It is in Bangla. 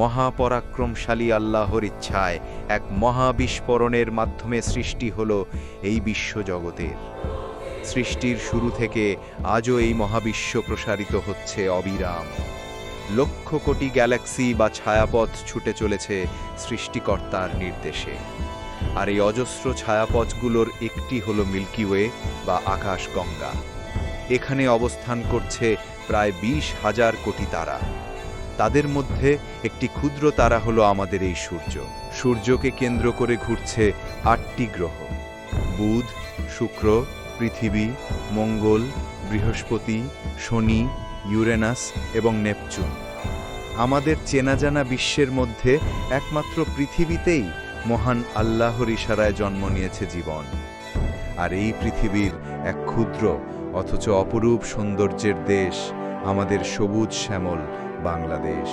মহাপরাক্রমশালী আল্লাহর ইচ্ছায় এক মহাবিস্ফোরণের মাধ্যমে সৃষ্টি হল এই বিশ্বজগতের। সৃষ্টির শুরু থেকে আজও এই মহাবিশ্ব প্রসারিত হচ্ছে অবিরাম। লক্ষ কোটি গ্যালাক্সি বা ছায়াপথ ছুটে চলেছে সৃষ্টিকর্তার নির্দেশে। আর এই অজস্র ছায়াপথগুলোর একটি হল মিল্কি ওয়ে বা আকাশগঙ্গা। এখানে অবস্থান করছে প্রায় বিশ হাজার কোটি তারা। তাদের মধ্যে একটি ক্ষুদ্র তারা হলো আমাদের এই সূর্য। সূর্যকে কেন্দ্র করে ঘুরছে আটটি গ্রহ। বুধ, শুক্র, পৃথিবী, মঙ্গল, বৃহস্পতি, শনি, ইউরেনাস এবং নেপচুন। আমাদের চেনা জানা বিশ্বের মধ্যে একমাত্র পৃথিবীতেই মহান আল্লাহর ইশারায় জন্ম নিয়েছে জীবন। আর এই পৃথিবীর এক ক্ষুদ্র অথচ অপরূপ সৌন্দর্যের দেশ আমাদের সবুজ শ্যামল বাংলাদেশ।